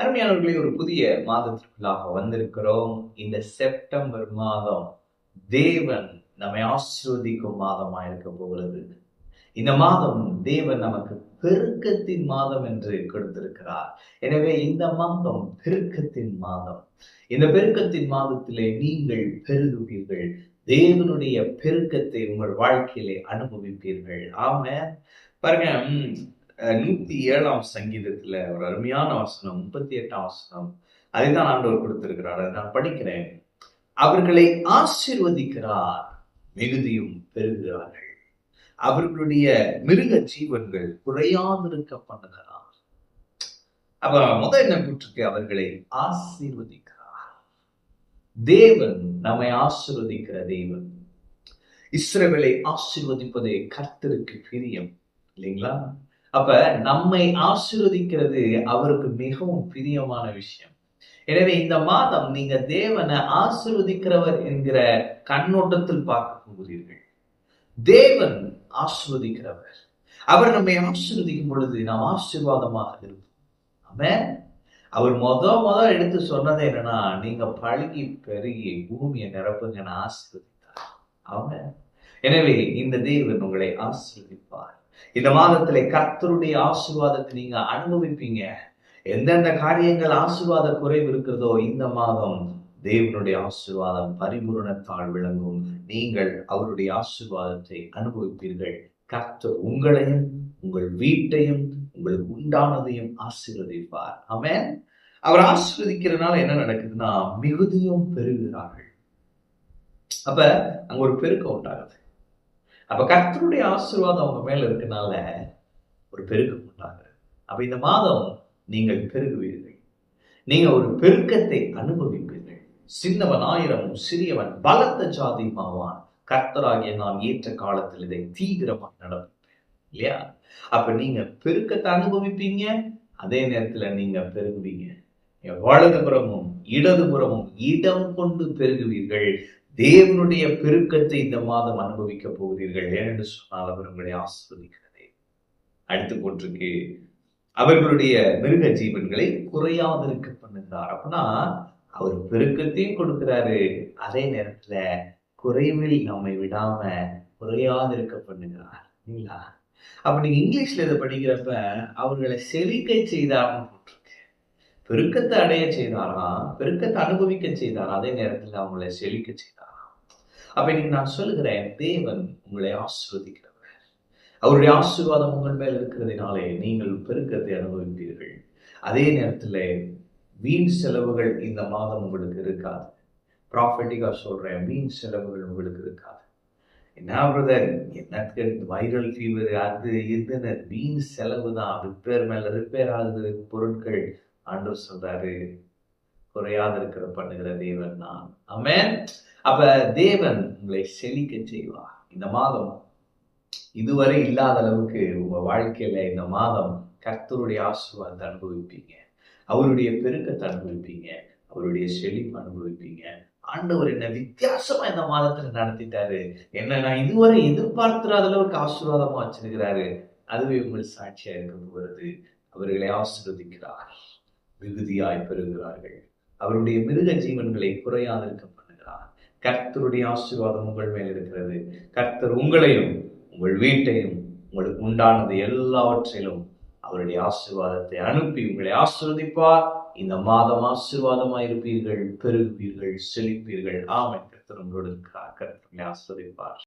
அருமையானவர்களே ஒரு புதிய மாதத்திற்குள்ளாக வந்திருக்கிறோம். இந்த செப்டம்பர் மாதம் தேவன் நம்மை ஆசிர்வதிக்கும் மாதமா இருக்க போகிறது. இந்த மாதம் தேவன் நமக்கு பெருக்கத்தின் மாதம் என்று கொடுத்திருக்கிறார். எனவே இந்த மாதம் பெருக்கத்தின் மாதம். இந்த பெருக்கத்தின் மாதத்திலே நீங்கள் பெருகுவீர்கள். தேவனுடைய பெருக்கத்தை உங்கள் வாழ்க்கையிலே அனுபவிப்பீர்கள். ஆம பாருங்க நூத்தி ஏழாம் சங்கீதத்துல ஒரு அருமையான வசனம் முப்பத்தி எட்டாம் வசனம். அதைதான் ஆண்டவர் கொடுத்திருக்கிறார். அதை நான் படிக்கிறேன். அவர்களை ஆசிர்வதிக்கிறார். மிகுதியும் பெருகிறார்கள் அவர்களுடைய மிருக ஜீவன்கள் குறையாதிருக்க பண்ணுகிறார் அப்ப முதல் என்ன கூற்றுக்கு அவர்களை ஆசீர்வதிக்கிறார். தேவன் நம்மை ஆசிர்வதிக்கிற தேவன். இஸ்ரவேலை ஆசிர்வதிப்பதே கர்த்தருக்கு பிரியம் இல்லைங்களா? அப்ப நம்மை ஆசீர்வதிக்கிறது அவருக்கு மிகவும் பிரியமான விஷயம். எனவே இந்த மாதம் நீங்க தேவனை ஆசீர்வதிக்கிறவர் என்கிற கண்ணோட்டத்தில் பார்க்க போகிறீர்கள். தேவன் ஆசீர்வதிக்கிறவர். அவர் நம்மை ஆசீர்வதிக்கும் பொழுது நாம் ஆசீர்வாதமாக இருப்போம். அவன் அவர் மொத மொத எடுத்து சொன்னது என்னன்னா நீங்க பழகி பெருகி பூமியை நிரப்புங்க ஆசீர்வதித்தார். அவன் எனவே இந்த தேவன் உங்களை ஆசீர்வதிப்பார். இந்த மாதத்திலே கர்த்தருடைய ஆசீர்வாதத்தை நீங்க அனுபவிப்பீங்க. எந்தெந்த காரியங்கள் ஆசீர்வாத குறைவு இருக்கிறதோ இந்த மாதம் தேவனுடைய ஆசீர்வாதம் பரிபூரணத்தால் விளங்கும். நீங்கள் அவருடைய ஆசீர்வாதத்தை அனுபவிப்பீர்கள். கர்த்தர் உங்களையும் உங்கள் வீட்டையும் உங்களுக்கு உண்டானதையும் ஆசீர்வதிப்பார். அவன் அவர் ஆசீர்வதிக்கிறதுனால என்ன நடக்குதுன்னா மிகுதியும் பெருகிறார்கள் அப்ப அங்க ஒரு பெருக்கம் உண்டாகுது. அப்ப கர்த்தருடைய ஆசீர்வாதம் அவங்க மேல இருக்கனால ஒரு பெருக்கு உண்டாகுது அப்ப இந்த மாதம் நீங்கள் பெருகுவீர்கள். நீங்க ஒரு பெருக்கத்தை அனுபவிப்பீர்கள். சின்னவன் ஆயிரமும் சிறியவன் பலத்த ஜாதியுமாவான். கர்த்தராகிய நான் ஏற்ற காலத்தில் இதை தீவிரமாக நடப்பேன். இல்லையா? அப்ப நீங்க பெருக்கத்தை அனுபவிப்பீங்க அதே நேரத்துல நீங்க பெருகுவீங்க. வலதுபுறமும் இடதுபுறமும் இடம் கொண்டு பெருகுவீர்கள். தேவனுடைய பெருக்கத்தை இந்த மாதம் அனுபவிக்க போகிறீர்கள். ஏனென்று சொன்னால் அவர் உங்களை ஆஸ்வதிக்கிறதே. அடுத்து போட்டிருக்கு அவர்களுடைய மிருக ஜீவன்களை குறையாதிருக்க பண்ணுகிறார். அப்படின்னா அவர் பெருக்கத்தையும் கொடுக்கிறாரு. அதே நேரத்துல குறைவில் நம்மை விடாம குறையாதிருக்க பண்ணுகிறார். இல்லைங்களா? அப்ப நீங்க இங்கிலீஷ்ல இதை படிக்கிறப்ப அவர்களை செழிக்கை செய்தார்னு போட்டிருக்கு. பெருக்கத்தை அடைய செய்தாராம் பெருக்கத்தை அனுபவிக்க செய்தார்? அதே நேரத்துல அவங்களை செழிக்க செய்தார்? அப்ப இன்னைக்கு நான் சொல்லுகிறேன் தேவன் உங்களை ஆசிர்வதிக்கிறவர். அவருடைய ஆசீர்வாதம் உங்கள் மேல் இருக்கிறதுனாலே நீங்கள் பெருக்கத்தை அனுபவிப்பீர்கள். அதே நேரத்தில் வீண் செலவுகள் இந்த மாதம் உங்களுக்கு இருக்காது. ப்ராஃபிட்டிக்காக சொல்கிறேன் வீண் செலவுகள் உங்களுக்கு இருக்காது. என்ன பிரதர் என்னத்துக்கு வைரல் ஃபீவர் அது இதுன்னு வீண் செலவு தான் ரிப்பேர் மேலே ரிப்பேர் ஆகுது பொருட்கள். ஆண்டவர் சொல்கிறாரு குறையாத இருக்கிற பண்ணுகிற தேவன் நான். அமேன் அப்ப தேவன் உங்களை செழிக்க செய்வார். இந்த மாதம் இதுவரை இல்லாத அளவுக்கு உங்க வாழ்க்கையில இந்த மாதம் கர்த்தருடைய ஆசீர்வாதத்தை அனுபவிப்பீங்க. அவருடைய பெருக்கத்தை அனுபவிப்பீங்க. அவருடைய செழிப்பு அனுபவிப்பீங்க. ஆண்டவர் என்ன வித்தியாசமா இந்த மாதத்துல நடத்திட்டாரு. என்ன நான் இதுவரை எதிர்பார்த்திராத அளவுக்கு ஆசீர்வாதமா வச்சிருக்கிறாரு. அதுவே உங்கள் சாட்சியா இருக்க போகிறது. அவர்களை ஆசீர்வதிக்கிறார். மிகுதியாய் பெறுகிறார்கள். அவருடைய மிருக ஜீவன்களை குறையாதிருக்க கர்த்தருடைய ஆசீர்வாதம் உங்கள் மேல் இருக்கிறது. கர்த்தர் உங்களையும் உங்கள் வீட்டையும் உங்களுக்கு உண்டானது எல்லாவற்றிலும் அவருடைய ஆசீர்வாதத்தை அனுப்பி உங்களை ஆசிர்வதிப்பார். இந்த மாதம் ஆசீர்வாதமாய் இருப்பீர்கள் பெருகுவீர்கள் செழிப்பீர்கள். ஆமை கர்த்தர் உங்களோடு இருக்கிறார். கர்த்தர் ஆசிர்வதிப்பார்.